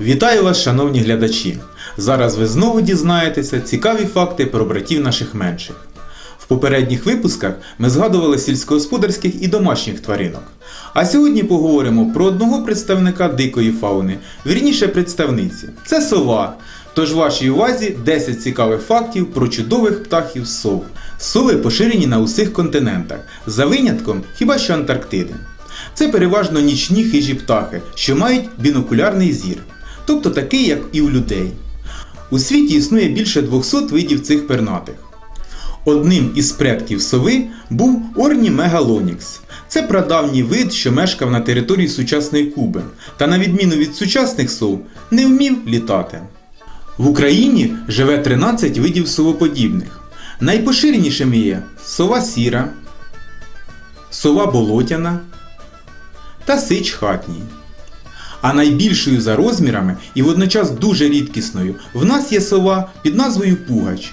Вітаю вас, шановні глядачі! Зараз ви знову дізнаєтеся цікаві факти про братів наших менших. В попередніх випусках ми згадували сільськогосподарських і домашніх тваринок. А сьогодні поговоримо про одного представника дикої фауни, вірніше представниці. Це сова. Тож вашій увазі 10 цікавих фактів про чудових птахів сов. Сови поширені на усіх континентах, за винятком хіба що Антарктиди. Це переважно нічні хижі птахи, що мають бінокулярний зір, тобто такий, як і у людей. У світі існує більше 200 видів цих пернатих. Одним із предків сови був Орні мегалонікс. Це прадавній вид, що мешкав на території сучасної Куби, та на відміну від сучасних сов, не вмів літати. В Україні живе 13 видів совоподібних. Найпоширенішими є сова сіра, сова болотяна та сич хатній. А найбільшою за розмірами і водночас дуже рідкісною в нас є сова під назвою Пугач.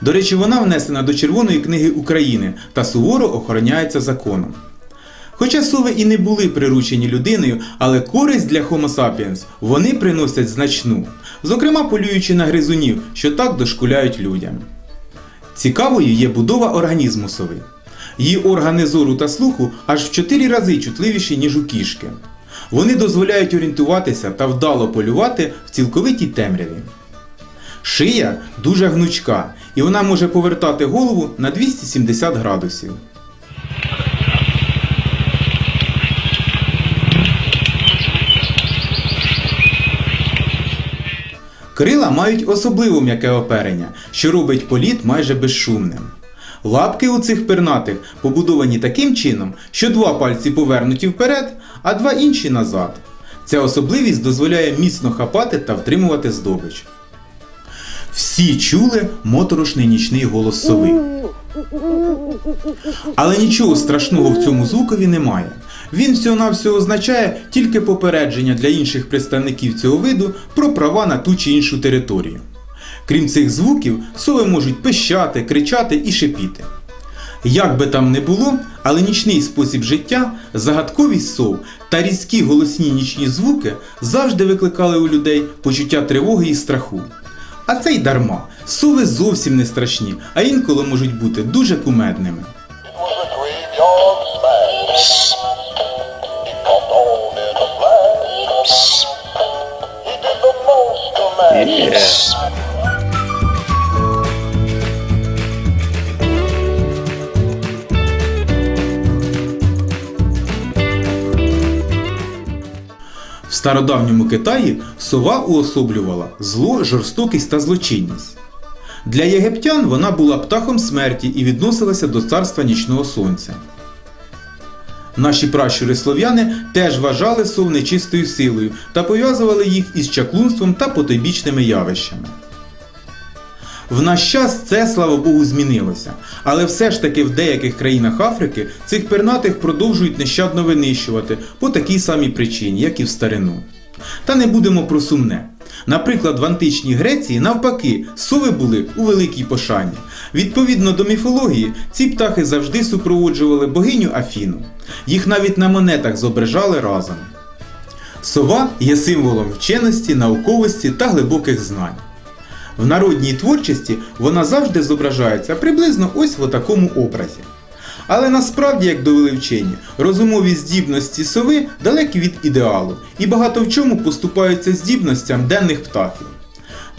До речі, вона внесена до Червоної книги України та суворо охороняється законом. Хоча сови і не були приручені людиною, але користь для Homo sapiens вони приносять значну, зокрема полюючи на гризунів, що так дошкуляють людям. Цікавою є будова організму сови. Її органи зору та слуху аж в 4 рази чутливіші, ніж у кішки. Вони дозволяють орієнтуватися та вдало полювати в цілковитій темряві. Шия дуже гнучка, і вона може повертати голову на 270 градусів. Крила мають особливо м'яке оперення, що робить політ майже безшумним. Лапки у цих пернатих побудовані таким чином, що два пальці повернуті вперед, а два інші назад. Ця особливість дозволяє міцно хапати та втримувати здобич. Всі чули моторошний нічний голос сови. Але нічого страшного в цьому звукові немає. Він всього-навсього означає тільки попередження для інших представників цього виду про права на ту чи іншу територію. Крім цих звуків, сови можуть пищати, кричати і шипіти. Як би там не було, але нічний спосіб життя, загадковість сов та різкі голосні нічні звуки завжди викликали у людей почуття тривоги і страху. А це й дарма. Сови зовсім не страшні, а інколи можуть бути дуже кумедними. It стародавньому Китаї сова уособлювала зло, жорстокість та злочинність. Для єгиптян вона була птахом смерті і відносилася до царства нічного сонця. Наші пращури слов'яни теж вважали сов нечистою силою та пов'язували їх із чаклунством та потойбічними явищами. В наш час це, слава Богу, змінилося, але все ж таки в деяких країнах Африки цих пернатих продовжують нещадно винищувати по такій самій причині, як і в старину. Та не будемо про сумне. Наприклад, в античній Греції, навпаки, сови були у великій пошані. Відповідно до міфології, ці птахи завжди супроводжували богиню Афіну. Їх навіть на монетах зображали разом. Сова є символом вченості, науковості та глибоких знань. В народній творчості вона завжди зображається приблизно ось в такому образі. Але насправді, як довели вчені, розумові здібності сови далекі від ідеалу і багато в чому поступаються здібностям денних птахів.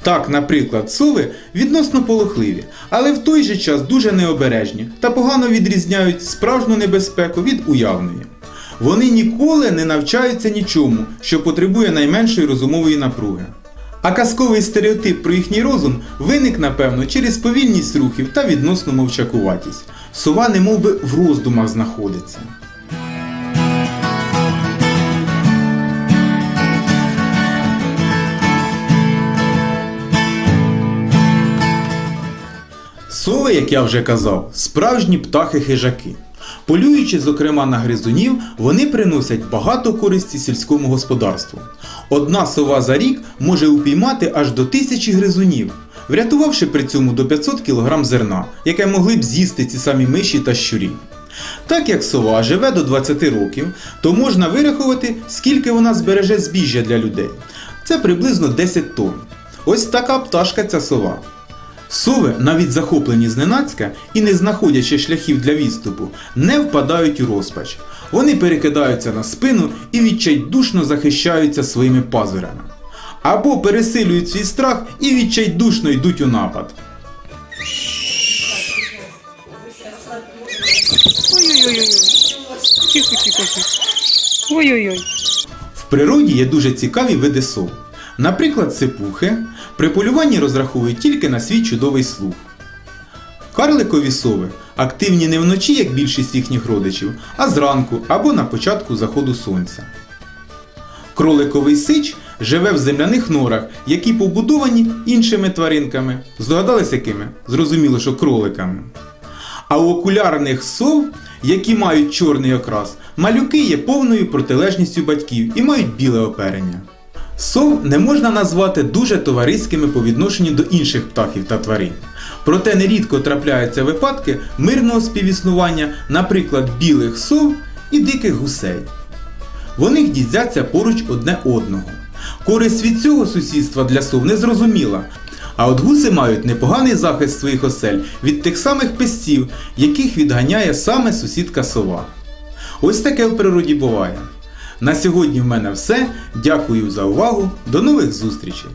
Так, наприклад, сови відносно полохливі, але в той же час дуже необережні та погано відрізняють справжню небезпеку від уявної. Вони ніколи не навчаються нічому, що потребує найменшої розумової напруги. А казковий стереотип про їхній розум виник, напевно, через повільність рухів та відносну мовчакуватість. Сова не би в роздумах знаходиться. Сови, як я вже казав, справжні птахи-хижаки. Полюючи, зокрема, на гризунів, вони приносять багато користі сільському господарству. Одна сова за рік може упіймати аж до тисячі гризунів, врятувавши при цьому до 500 кг зерна, яке могли б з'їсти ці самі миші та щурі. Так як сова живе до 20 років, то можна вирахувати, скільки вона збереже збіжжя для людей. це приблизно 10 тонн. Ось така пташка ця сова. Сови, навіть захоплені зненацька і не знаходячи шляхів для відступу, не впадають у розпач. Вони перекидаються на спину і відчайдушно захищаються своїми пазурями. Або пересилюють свій страх і відчайдушно йдуть у напад. Ой-ой-ой. В природі є дуже цікаві види сов. Наприклад, сипухи при полюванні розраховують тільки на свій чудовий слух. Карликові сови активні не вночі, як більшість їхніх родичів, а зранку або на початку заходу сонця. Кроликовий сич живе в земляних норах, які побудовані іншими тваринками. Здогадались якими? Зрозуміло, що кроликами. А у окулярних сов, які мають чорний окрас, малюки є повною протилежністю батьків і мають біле оперення. Сов не можна назвати дуже товариськими по відношенню до інших птахів та тварин. Проте нерідко трапляються випадки мирного співіснування, наприклад, білих сов і диких гусей. Вони гніздяться поруч одне одного. Користь від цього сусідства для сов не зрозуміла. А от гуси мають непоганий захист своїх осель від тих самих пестів, яких відганяє саме сусідка сова. Ось таке в природі буває. На сьогодні в мене все. Дякую за увагу. До нових зустрічей!